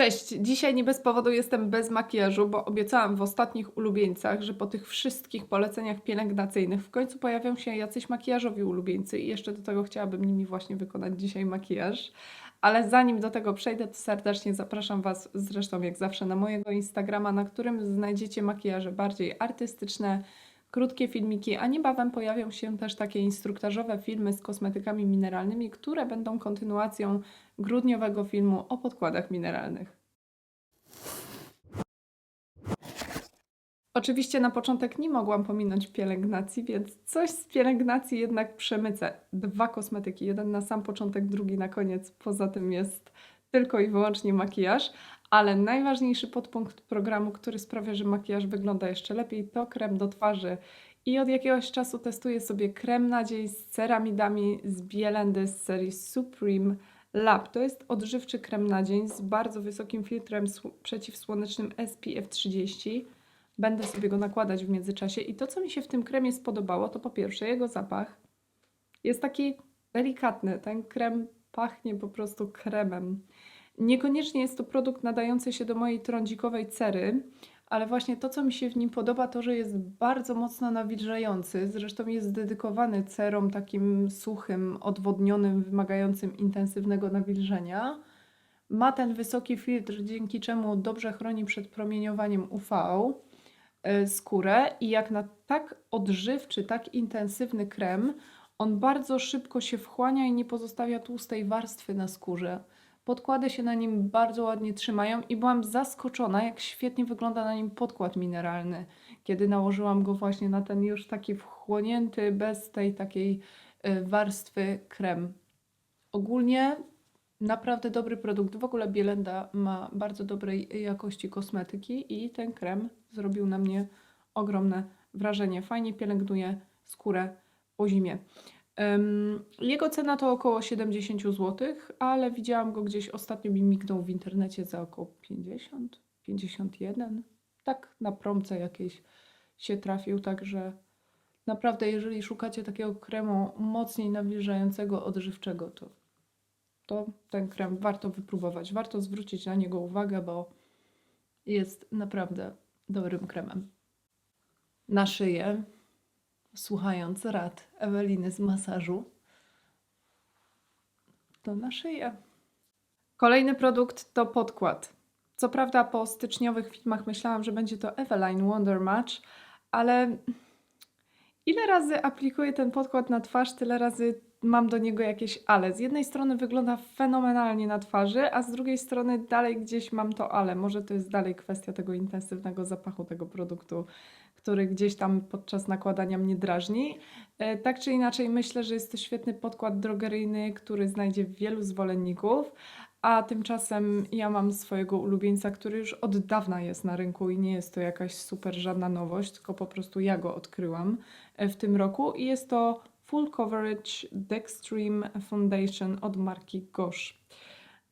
Cześć, dzisiaj nie bez powodu jestem bez makijażu, bo obiecałam w ostatnich ulubieńcach, że po tych wszystkich poleceniach pielęgnacyjnych w końcu pojawią się jacyś makijażowi ulubieńcy i jeszcze do tego chciałabym nimi właśnie wykonać dzisiaj makijaż. Ale zanim do tego przejdę, to serdecznie zapraszam Was zresztą jak zawsze na mojego Instagrama, na którym znajdziecie makijaże bardziej artystyczne, krótkie filmiki, a niebawem pojawią się też takie instruktażowe filmy z kosmetykami mineralnymi, które będą kontynuacją grudniowego filmu o podkładach mineralnych. Oczywiście na początek nie mogłam pominąć pielęgnacji, więc coś z pielęgnacji jednak przemycę. Dwa kosmetyki, jeden na sam początek, drugi na koniec. Poza tym jest tylko i wyłącznie makijaż, ale najważniejszy podpunkt programu, który sprawia, że makijaż wygląda jeszcze lepiej, to krem do twarzy. I od jakiegoś czasu testuję sobie krem na dzień z ceramidami z Bielendy z serii Supreme Lab. To jest odżywczy krem na dzień z bardzo wysokim filtrem sł- przeciwsłonecznym SPF 30. Będę sobie go nakładać w międzyczasie i to, co mi się w tym kremie spodobało, to po pierwsze jego zapach. Jest taki delikatny. Ten krem pachnie po prostu kremem. Niekoniecznie jest to produkt nadający się do mojej trądzikowej cery, ale właśnie to, co mi się w nim podoba, to, że jest bardzo mocno nawilżający. Zresztą jest dedykowany cerom takim suchym, odwodnionym, wymagającym intensywnego nawilżenia. Ma ten wysoki filtr, dzięki czemu dobrze chroni przed promieniowaniem UV y, skórę i jak na tak odżywczy, tak intensywny krem, on bardzo szybko się wchłania i nie pozostawia tłustej warstwy na skórze. Podkłady się na nim bardzo ładnie trzymają i byłam zaskoczona, jak świetnie wygląda na nim podkład mineralny, kiedy nałożyłam go właśnie na ten już taki wchłonięty, bez tej takiej y, warstwy krem. Ogólnie naprawdę dobry produkt. W ogóle Bielenda ma bardzo dobrej jakości kosmetyki i ten krem zrobił na mnie ogromne wrażenie. Fajnie pielęgnuje skórę po zimie. Jego cena to około 70 zł, ale widziałam go gdzieś ostatnio mi mignął w internecie za około 50, 51. Tak na promce jakiejś się trafił, także naprawdę jeżeli szukacie takiego kremu mocniej nawilżającego, odżywczego, to, to ten krem warto wypróbować. Warto zwrócić na niego uwagę, bo jest naprawdę dobrym kremem. Na szyję słuchając rad Eweliny z masażu, to na szyję. Kolejny produkt to podkład. Co prawda po styczniowych filmach myślałam, że będzie to Eveline Wonder Match, ale ile razy aplikuję ten podkład na twarz, tyle razy mam do niego jakieś ale. Z jednej strony wygląda fenomenalnie na twarzy, a z drugiej strony dalej gdzieś mam to ale. Może to jest dalej kwestia tego intensywnego zapachu tego produktu, który gdzieś tam podczas nakładania mnie drażni. E, Tak czy inaczej, myślę, że jest to świetny podkład drogeryjny, który znajdzie wielu zwolenników. A tymczasem ja mam swojego ulubieńca, który już od dawna jest na rynku i nie jest to jakaś super żadna nowość, tylko po prostu ja go odkryłam e, w tym roku i jest to Full Coverage Dextreme Foundation od marki Gosh.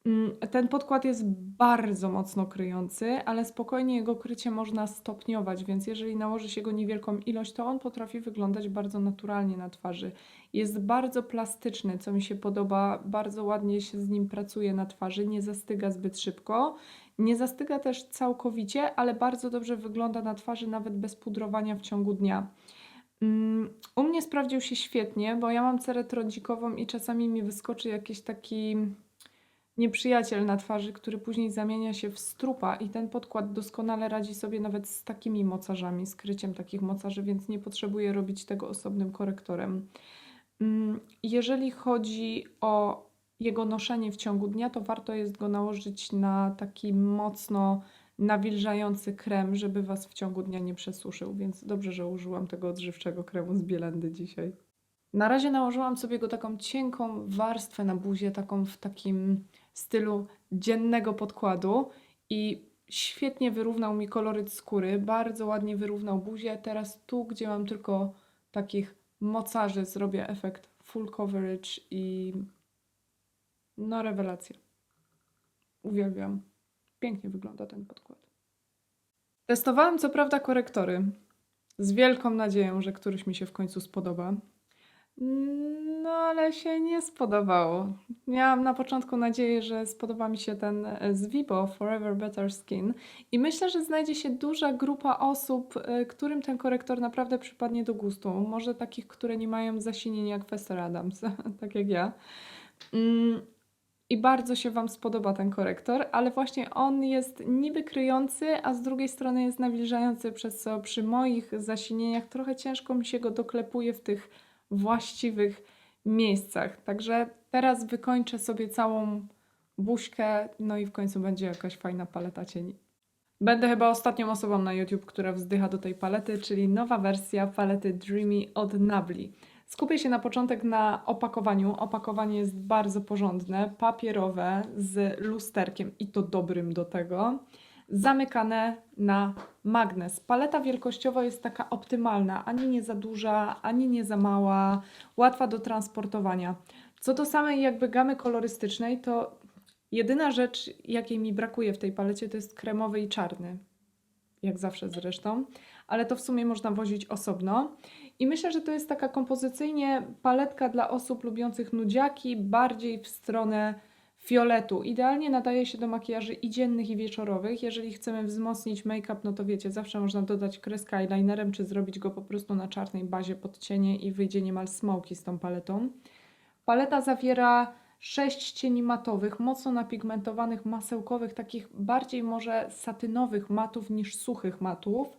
Mm, Ten podkład jest bardzo mocno kryjący, ale spokojnie jego krycie można stopniować, więc jeżeli nałoży się go niewielką ilość, to on potrafi wyglądać bardzo naturalnie na twarzy. Jest bardzo plastyczny, co mi się podoba, bardzo ładnie się z nim pracuje na twarzy, nie zastyga zbyt szybko. Nie zastyga też całkowicie, ale bardzo dobrze wygląda na twarzy nawet bez pudrowania w ciągu dnia. Mm, U mnie sprawdził się świetnie, bo ja mam cerę trądzikową i czasami mi wyskoczy jakiś taki nieprzyjaciel na twarzy, który później zamienia się w strupa i ten podkład doskonale radzi sobie nawet z takimi mocarzami, z kryciem takich mocarzy, więc nie potrzebuję robić tego osobnym korektorem. Mm, Jeżeli chodzi o jego noszenie w ciągu dnia, to warto jest go nałożyć na taki mocno nawilżający krem, żeby Was w ciągu dnia nie przesuszył, więc dobrze, że użyłam tego odżywczego kremu z Bielendy dzisiaj. Na razie nałożyłam sobie go taką cienką warstwę na buzię, taką w takim stylu dziennego podkładu i świetnie wyrównał mi koloryt skóry, bardzo ładnie wyrównał buzię. Teraz tu, gdzie mam tylko takich mocarzy, zrobię efekt full coverage i no rewelacja. Uwielbiam. Pięknie wygląda ten podkład. Testowałam co prawda korektory z wielką nadzieją, że któryś mi się w końcu spodoba. No, ale się nie spodobało. Miałam na początku nadzieję, że spodoba mi się ten e, z Vibo Forever Better Skin i myślę, że znajdzie się duża grupa osób, e, którym ten korektor naprawdę przypadnie do gustu. Może takich, które nie mają zasinień jak Fester Adams, tak jak ja. Mm, I bardzo się Wam spodoba ten korektor, ale właśnie on jest niby kryjący, a z drugiej strony jest nawilżający, przez co przy moich zasinieniach trochę ciężko mi się go doklepuje w tych właściwych miejscach. Także teraz wykończę sobie całą buźkę, no i w końcu będzie jakaś fajna paleta cieni. Będę chyba ostatnią osobą na YouTube, która wzdycha do tej palety, czyli nowa wersja palety Dreamy od Nabli. Skupię się na początek na opakowaniu. Opakowanie jest bardzo porządne, papierowe, z lusterkiem i to dobrym do tego. Zamykane na magnes. Paleta wielkościowo jest taka optymalna, ani nie za duża, ani nie za mała, łatwa do transportowania. Co do samej jakby gamy kolorystycznej, to jedyna rzecz, jakiej mi brakuje w tej palecie, to jest kremowy i czarny. Jak zawsze zresztą, ale to w sumie można wozić osobno. I myślę, że to jest taka kompozycyjnie paletka dla osób lubiących nudziaki, bardziej w stronę fioletu. Idealnie nadaje się do makijaży i dziennych, i wieczorowych. Jeżeli chcemy wzmocnić make-up, no to wiecie, zawsze można dodać kreskę eyelinerem, czy zrobić go po prostu na czarnej bazie pod cienie i wyjdzie niemal smoky z tą paletą. Paleta zawiera sześć cieni matowych, mocno napigmentowanych, masełkowych, takich bardziej może satynowych matów niż suchych matów.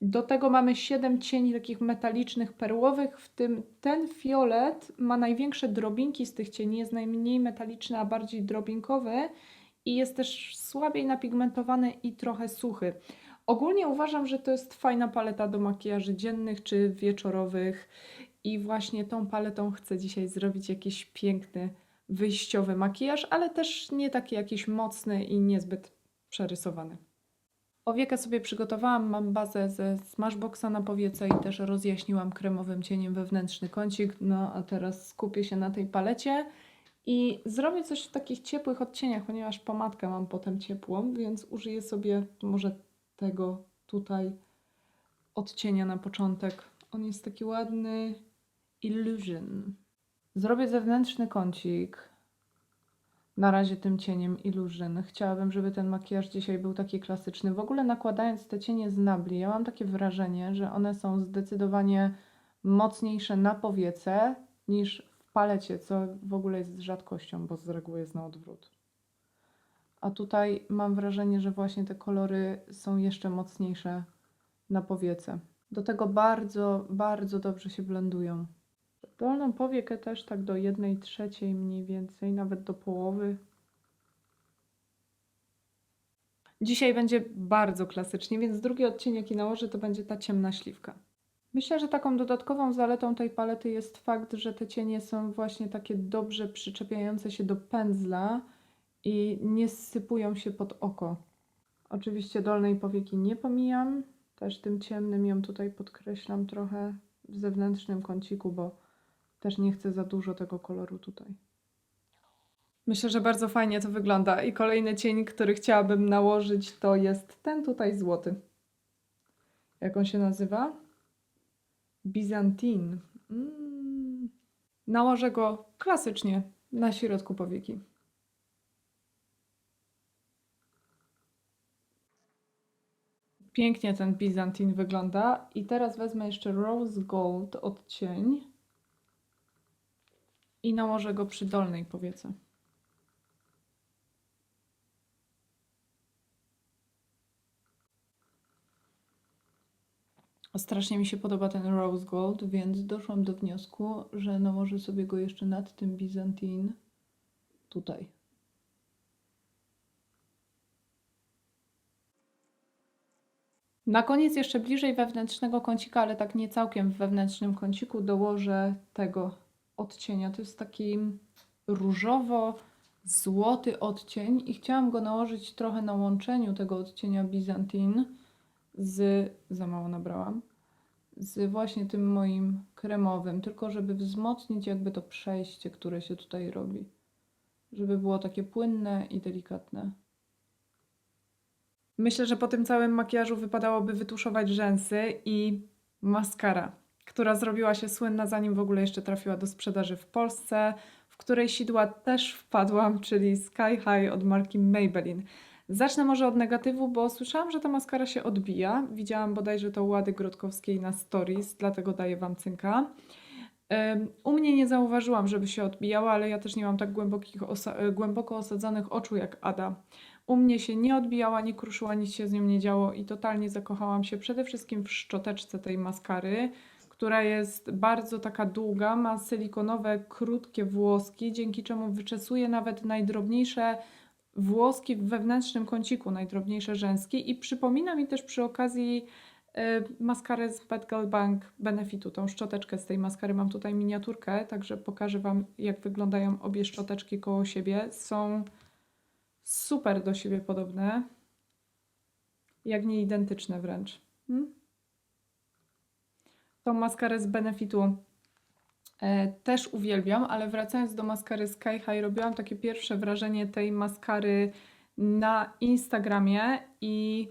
Do tego mamy 7 cieni takich metalicznych, perłowych, w tym ten fiolet ma największe drobinki z tych cieni, jest najmniej metaliczny, a bardziej drobinkowy i jest też słabiej napigmentowany i trochę suchy. Ogólnie uważam, że to jest fajna paleta do makijaży dziennych czy wieczorowych i właśnie tą paletą chcę dzisiaj zrobić jakiś piękny, wyjściowy makijaż, ale też nie taki jakiś mocny i niezbyt przerysowany. Powiekę sobie przygotowałam, mam bazę ze Smashboxa na powiece i też rozjaśniłam kremowym cieniem wewnętrzny kącik. No a teraz skupię się na tej palecie i zrobię coś w takich ciepłych odcieniach, ponieważ pomadkę mam potem ciepłą, więc użyję sobie może tego tutaj odcienia na początek. On jest taki ładny Illusion. Zrobię zewnętrzny kącik. Na razie tym cieniem Illusion. Chciałabym, żeby ten makijaż dzisiaj był taki klasyczny. W ogóle nakładając te cienie z Nabli, ja mam takie wrażenie, że one są zdecydowanie mocniejsze na powiece niż w palecie, co w ogóle jest rzadkością, bo z reguły jest na odwrót. A tutaj mam wrażenie, że właśnie te kolory są jeszcze mocniejsze na powiece. Do tego bardzo, bardzo dobrze się blendują. Dolną powiekę też tak do jednej trzeciej mniej więcej, nawet do połowy. Dzisiaj będzie bardzo klasycznie, więc drugi odcień, jaki nałożę, to będzie ta ciemna śliwka. Myślę, że taką dodatkową zaletą tej palety jest fakt, że te cienie są właśnie takie dobrze przyczepiające się do pędzla i nie zsypują się pod oko. Oczywiście dolnej powieki nie pomijam, też tym ciemnym ją tutaj podkreślam trochę w zewnętrznym kąciku, bo też nie chcę za dużo tego koloru tutaj. Myślę, że bardzo fajnie to wygląda. I kolejny cień, który chciałabym nałożyć, to jest ten tutaj złoty. Jak on się nazywa? Bizantin. Mm. Nałożę go klasycznie na środku powieki. Pięknie ten Bizantin wygląda. I teraz wezmę jeszcze Rose Gold odcień i nałożę go przy dolnej powiece. Strasznie mi się podoba ten Rose Gold, więc doszłam do wniosku, że nałożę sobie go jeszcze nad tym Byzantine tutaj. Na koniec jeszcze bliżej wewnętrznego kącika, ale tak nie całkiem w wewnętrznym kąciku dołożę tego odcienia. To jest taki różowo-złoty odcień i chciałam go nałożyć trochę na łączeniu tego odcienia Byzantine z, za mało nabrałam, z właśnie tym moim kremowym, tylko żeby wzmocnić jakby to przejście, które się tutaj robi. Żeby było takie płynne i delikatne. Myślę, że po tym całym makijażu wypadałoby wytuszować rzęsy i maskara. Która zrobiła się słynna zanim w ogóle jeszcze trafiła do sprzedaży w Polsce, w której sidła też wpadłam, czyli Sky High od marki Maybelline. Zacznę może od negatywu, bo słyszałam, że ta maskara się odbija. Widziałam bodajże to Łady Grotkowskiej na stories, dlatego daję Wam cynka. U mnie nie zauważyłam, żeby się odbijała, ale ja też nie mam tak głębokich osa- e, głęboko osadzonych oczu jak Ada. U mnie się nie odbijała, nie kruszyła, nic się z nią nie działo i totalnie zakochałam się przede wszystkim w szczoteczce tej maskary, która jest bardzo taka długa, ma silikonowe, krótkie włoski, dzięki czemu wyczesuje nawet najdrobniejsze włoski w wewnętrznym kąciku, najdrobniejsze rzęskie i przypomina mi też przy okazji e, maskarę z Bad Girl Bank Benefitu, tą szczoteczkę z tej maskary. Mam tutaj miniaturkę, także pokażę Wam, jak wyglądają obie szczoteczki koło siebie. Są super do siebie podobne, jak nie identyczne wręcz. Hmm? Tą maskarę z Benefitu e, też uwielbiam, ale wracając do maskary Sky High, robiłam takie pierwsze wrażenie tej maskary na Instagramie i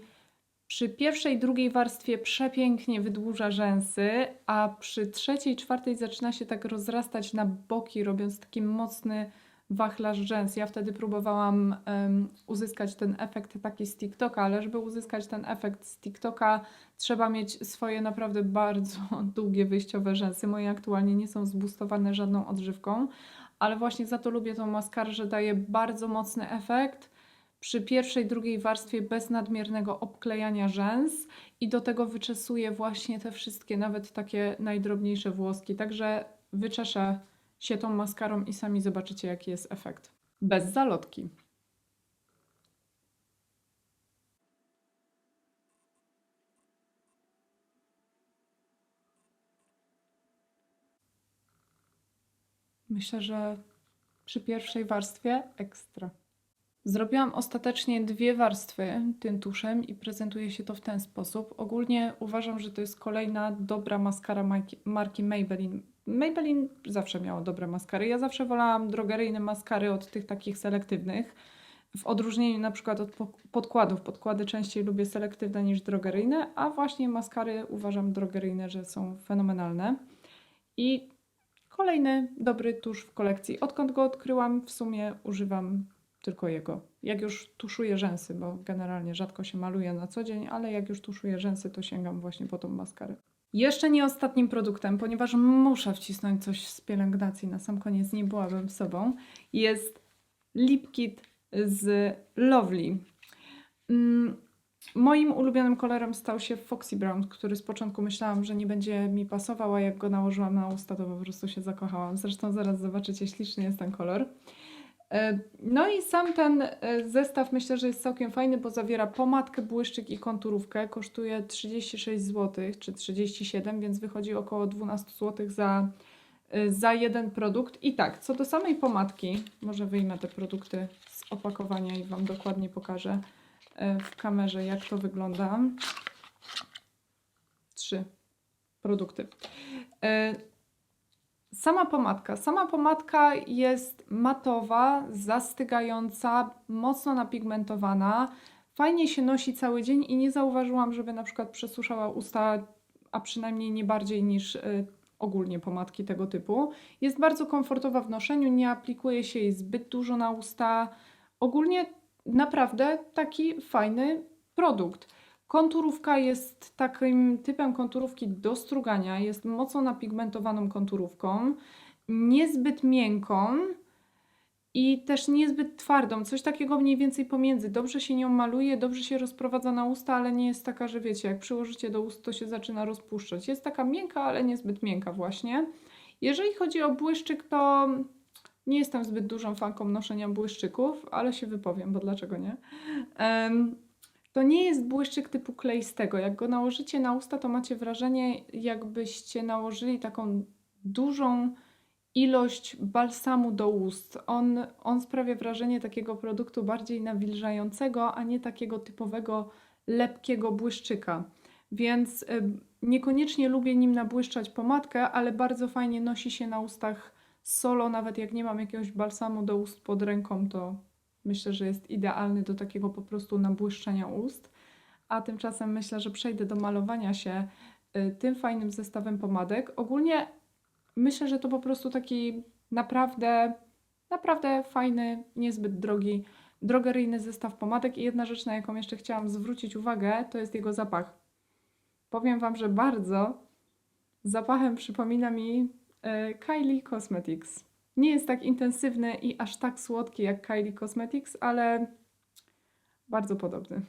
przy pierwszej, drugiej warstwie przepięknie wydłuża rzęsy, a przy trzeciej, czwartej zaczyna się tak rozrastać na boki, robiąc taki mocny wachlarz rzęs. Ja wtedy próbowałam em, uzyskać ten efekt taki z TikToka, ale żeby uzyskać ten efekt z TikToka, trzeba mieć swoje naprawdę bardzo długie wyjściowe rzęsy. Moje aktualnie nie są zbustowane żadną odżywką, ale właśnie za to lubię tą maskarę, że daje bardzo mocny efekt przy pierwszej, drugiej warstwie bez nadmiernego obklejania rzęs i do tego wyczesuje właśnie te wszystkie, nawet takie najdrobniejsze włoski. Także wyczeszę się tą maskarą i sami zobaczycie, jaki jest efekt. Bez zalotki. Myślę, że przy pierwszej warstwie ekstra. Zrobiłam ostatecznie dwie warstwy tym tuszem i prezentuje się to w ten sposób. Ogólnie uważam, że to jest kolejna dobra maskara marki, Maybelline. Maybelline zawsze miało dobre maskary. Ja zawsze wolałam drogeryjne maskary od tych takich selektywnych. W odróżnieniu na przykład od po- podkładów. Podkłady częściej lubię selektywne niż drogeryjne, a właśnie maskary uważam drogeryjne, że są fenomenalne. I kolejny dobry tusz w kolekcji. Odkąd go odkryłam, w sumie używam tylko jego. Jak już tuszuję rzęsy, bo generalnie rzadko się maluję na co dzień, ale jak już tuszuję rzęsy, to sięgam właśnie po tą maskarę. Jeszcze nie ostatnim produktem, ponieważ muszę wcisnąć coś z pielęgnacji, na sam koniec nie byłabym sobą, jest Lip Kit z Lovely. Mm, Moim ulubionym kolorem stał się Foxy Brown, który z początku myślałam, że nie będzie mi pasował, a jak go nałożyłam na usta, to po prostu się zakochałam. Zresztą zaraz zobaczycie, śliczny jest ten kolor. E, No i sam ten e, zestaw myślę, że jest całkiem fajny, bo zawiera pomadkę, błyszczyk i konturówkę. Kosztuje 36 zł czy 37, więc wychodzi około 12 zł za, e, za jeden produkt. I tak, co do samej pomadki, może wyjmę te produkty z opakowania i Wam dokładnie pokażę w kamerze, jak to wygląda. Trzy produkty. E, Sama pomadka. Sama pomadka jest matowa, zastygająca, mocno napigmentowana. Fajnie się nosi cały dzień i nie zauważyłam, żeby na przykład przesuszała usta, a przynajmniej nie bardziej niż y, ogólnie pomadki tego typu. Jest bardzo komfortowa w noszeniu, nie aplikuje się jej zbyt dużo na usta. Ogólnie naprawdę taki fajny produkt. Konturówka jest takim typem konturówki do strugania. Jest mocno napigmentowaną konturówką, niezbyt miękką i też niezbyt twardą. Coś takiego mniej więcej pomiędzy. Dobrze się nią maluje, dobrze się rozprowadza na usta, ale nie jest taka, że wiecie, jak przyłożycie do ust, to się zaczyna rozpuszczać. Jest taka miękka, ale niezbyt miękka właśnie. Jeżeli chodzi o błyszczyk, to nie jestem zbyt dużą fanką noszenia błyszczyków, ale się wypowiem, bo dlaczego nie? To nie jest błyszczyk typu kleistego. Jak go nałożycie na usta, to macie wrażenie, jakbyście nałożyli taką dużą ilość balsamu do ust. On, on sprawia wrażenie takiego produktu bardziej nawilżającego, a nie takiego typowego lepkiego błyszczyka. Więc niekoniecznie lubię nim nabłyszczać pomadkę, ale bardzo fajnie nosi się na ustach solo, nawet jak nie mam jakiegoś balsamu do ust pod ręką, to myślę, że jest idealny do takiego po prostu nabłyszczenia ust. A tymczasem myślę, że przejdę do malowania się y, tym fajnym zestawem pomadek. Ogólnie myślę, że to po prostu taki naprawdę, naprawdę fajny, niezbyt drogi, drogeryjny zestaw pomadek. I jedna rzecz, na jaką jeszcze chciałam zwrócić uwagę, to jest jego zapach. Powiem Wam, że bardzo zapachem przypomina mi Kylie Cosmetics. Nie jest tak intensywny i aż tak słodki jak Kylie Cosmetics, ale bardzo podobny.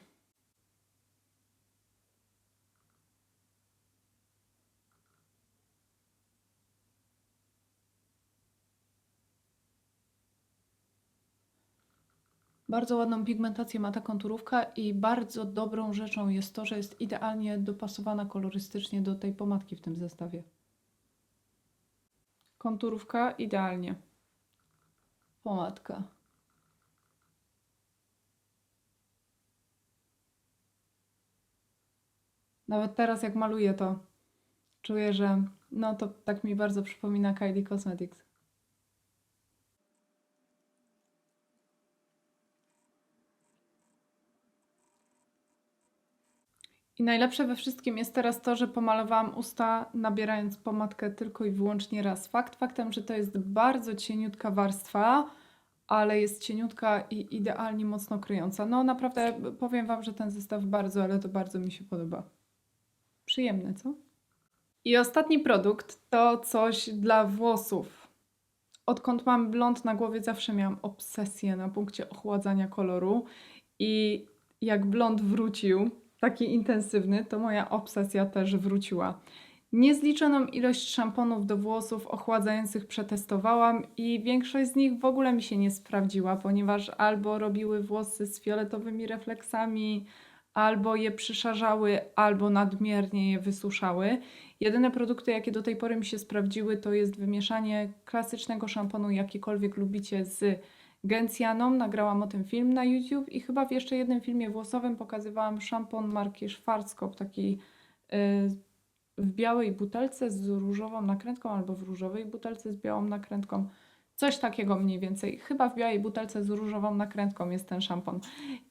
Bardzo ładną pigmentację ma ta konturówka i bardzo dobrą rzeczą jest to, że jest idealnie dopasowana kolorystycznie do tej pomadki w tym zestawie. Konturówka idealnie. Pomadka. Nawet teraz jak maluję to, czuję, że no to tak mi bardzo przypomina Kylie Cosmetics. I najlepsze we wszystkim jest teraz to, że pomalowałam usta, nabierając pomadkę tylko i wyłącznie raz. Fakt faktem, że to jest bardzo cieniutka warstwa, ale jest cieniutka i idealnie mocno kryjąca. No naprawdę powiem Wam, że ten zestaw bardzo, ale to bardzo mi się podoba. Przyjemny, co? I ostatni produkt to coś dla włosów. Odkąd mam blond na głowie, zawsze miałam obsesję na punkcie ochładzania koloru. I jak blond wrócił, taki intensywny, to moja obsesja też wróciła. Niezliczoną ilość szamponów do włosów ochładzających przetestowałam i większość z nich w ogóle mi się nie sprawdziła, ponieważ albo robiły włosy z fioletowymi refleksami, albo je przyszarzały, albo nadmiernie je wysuszały. Jedyne produkty, jakie do tej pory mi się sprawdziły, to jest wymieszanie klasycznego szamponu, jakikolwiek lubicie, z gencjaną. Nagrałam o tym film na YouTube i chyba w jeszcze jednym filmie włosowym pokazywałam szampon marki Schwarzkopf, taki yy, w białej butelce z różową nakrętką albo w różowej butelce z białą nakrętką. Coś takiego mniej więcej. Chyba w białej butelce z różową nakrętką jest ten szampon.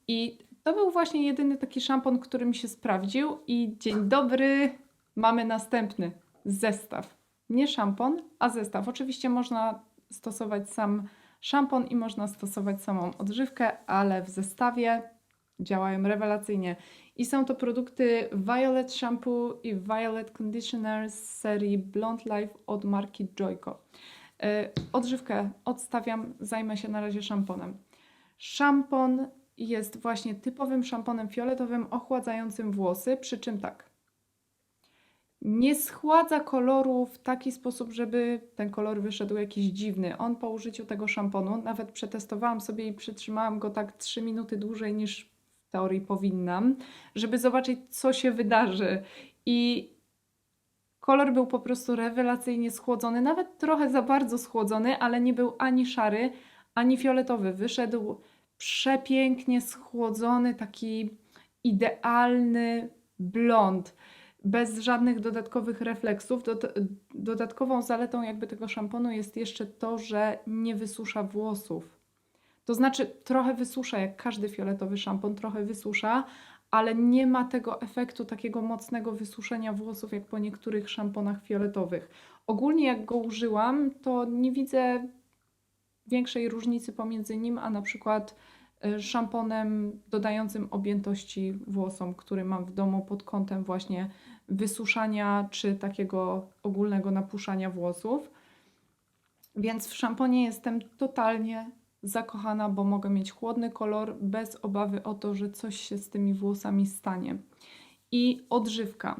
I to był właśnie jedyny taki szampon, który mi się sprawdził. I dzień dobry, mamy następny zestaw. Nie szampon, a zestaw. Oczywiście można stosować sam szampon i można stosować samą odżywkę, ale w zestawie działają rewelacyjnie. I są to produkty Violet Shampoo i Violet Conditioner z serii Blond Life od marki Joyco. Yy, odżywkę odstawiam, zajmę się na razie szamponem. Szampon jest właśnie typowym szamponem fioletowym ochładzającym włosy, przy czym tak. Nie schładza koloru w taki sposób, żeby ten kolor wyszedł jakiś dziwny. On po użyciu tego szamponu, nawet przetestowałam sobie i przytrzymałam go tak 3 minuty dłużej niż w teorii powinnam, żeby zobaczyć, co się wydarzy. I kolor był po prostu rewelacyjnie schłodzony, nawet trochę za bardzo schłodzony, ale nie był ani szary, ani fioletowy. Wyszedł przepięknie schłodzony, taki idealny blond, bez żadnych dodatkowych refleksów. Dodatkową zaletą jakby tego szamponu jest jeszcze to, że nie wysusza włosów. To znaczy trochę wysusza, jak każdy fioletowy szampon, trochę wysusza, ale nie ma tego efektu takiego mocnego wysuszenia włosów, jak po niektórych szamponach fioletowych. Ogólnie jak go użyłam, to nie widzę większej różnicy pomiędzy nim a na przykład e, szamponem dodającym objętości włosom, który mam w domu pod kątem właśnie wysuszania czy takiego ogólnego napuszania włosów. Więc w szamponie jestem totalnie zakochana, bo mogę mieć chłodny kolor bez obawy o to, że coś się z tymi włosami stanie. I odżywka.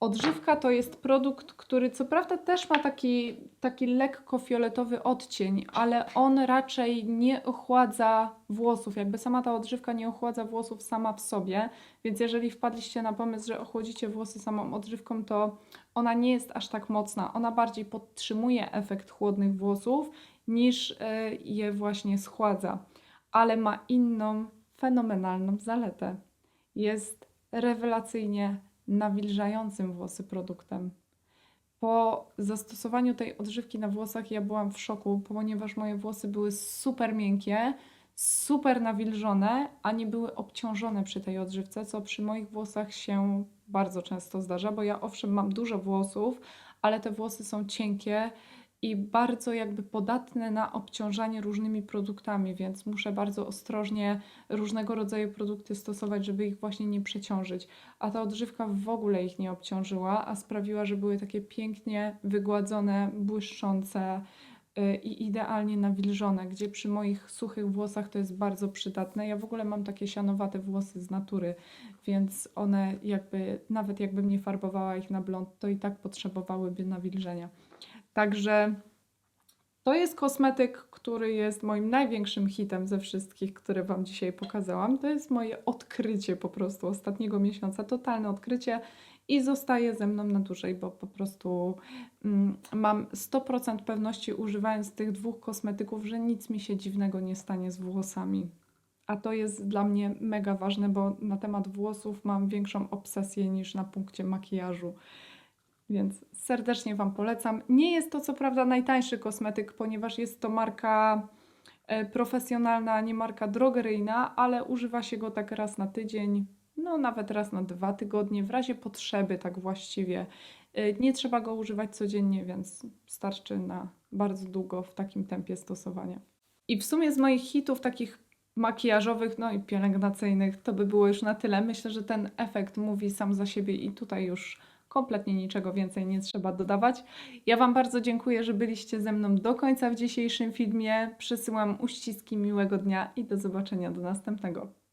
Odżywka to jest produkt, który co prawda też ma taki, taki lekko fioletowy odcień, ale on raczej nie ochładza włosów. Jakby sama ta odżywka nie ochładza włosów sama w sobie, więc jeżeli wpadliście na pomysł, że ochłodzicie włosy samą odżywką, to ona nie jest aż tak mocna. Ona bardziej podtrzymuje efekt chłodnych włosów niż e, je właśnie schładza, ale ma inną fenomenalną zaletę. Jest rewelacyjnie nawilżającym włosy produktem. Po zastosowaniu tej odżywki na włosach ja byłam w szoku, ponieważ moje włosy były super miękkie, super nawilżone, a nie były obciążone przy tej odżywce, co przy moich włosach się bardzo często zdarza, bo ja owszem mam dużo włosów, ale te włosy są cienkie i bardzo jakby podatne na obciążanie różnymi produktami, więc muszę bardzo ostrożnie różnego rodzaju produkty stosować, żeby ich właśnie nie przeciążyć. A ta odżywka w ogóle ich nie obciążyła, a sprawiła, że były takie pięknie wygładzone, błyszczące y, i idealnie nawilżone, gdzie przy moich suchych włosach to jest bardzo przydatne. Ja w ogóle mam takie sianowate włosy z natury, więc one jakby, nawet jakbym nie farbowała ich na blond, to i tak potrzebowałyby nawilżenia. Także to jest kosmetyk, który jest moim największym hitem ze wszystkich, które Wam dzisiaj pokazałam. To jest moje odkrycie po prostu ostatniego miesiąca, totalne odkrycie i zostaje ze mną na dłużej, bo po prostu mm, mam 100% pewności używając tych dwóch kosmetyków, że nic mi się dziwnego nie stanie z włosami. A to jest dla mnie mega ważne, bo na temat włosów mam większą obsesję niż na punkcie makijażu. Więc serdecznie Wam polecam. Nie jest to co prawda najtańszy kosmetyk, ponieważ jest to marka e, profesjonalna, nie marka drogeryjna, ale używa się go tak raz na tydzień, no nawet raz na dwa tygodnie, w razie potrzeby tak właściwie. E, Nie trzeba go używać codziennie, więc starczy na bardzo długo w takim tempie stosowania. I w sumie z moich hitów takich makijażowych, no i pielęgnacyjnych, to by było już na tyle. Myślę, że ten efekt mówi sam za siebie i tutaj już kompletnie niczego więcej nie trzeba dodawać. Ja Wam bardzo dziękuję, że byliście ze mną do końca w dzisiejszym filmie. Przysyłam uściski miłego dnia i do zobaczenia do następnego.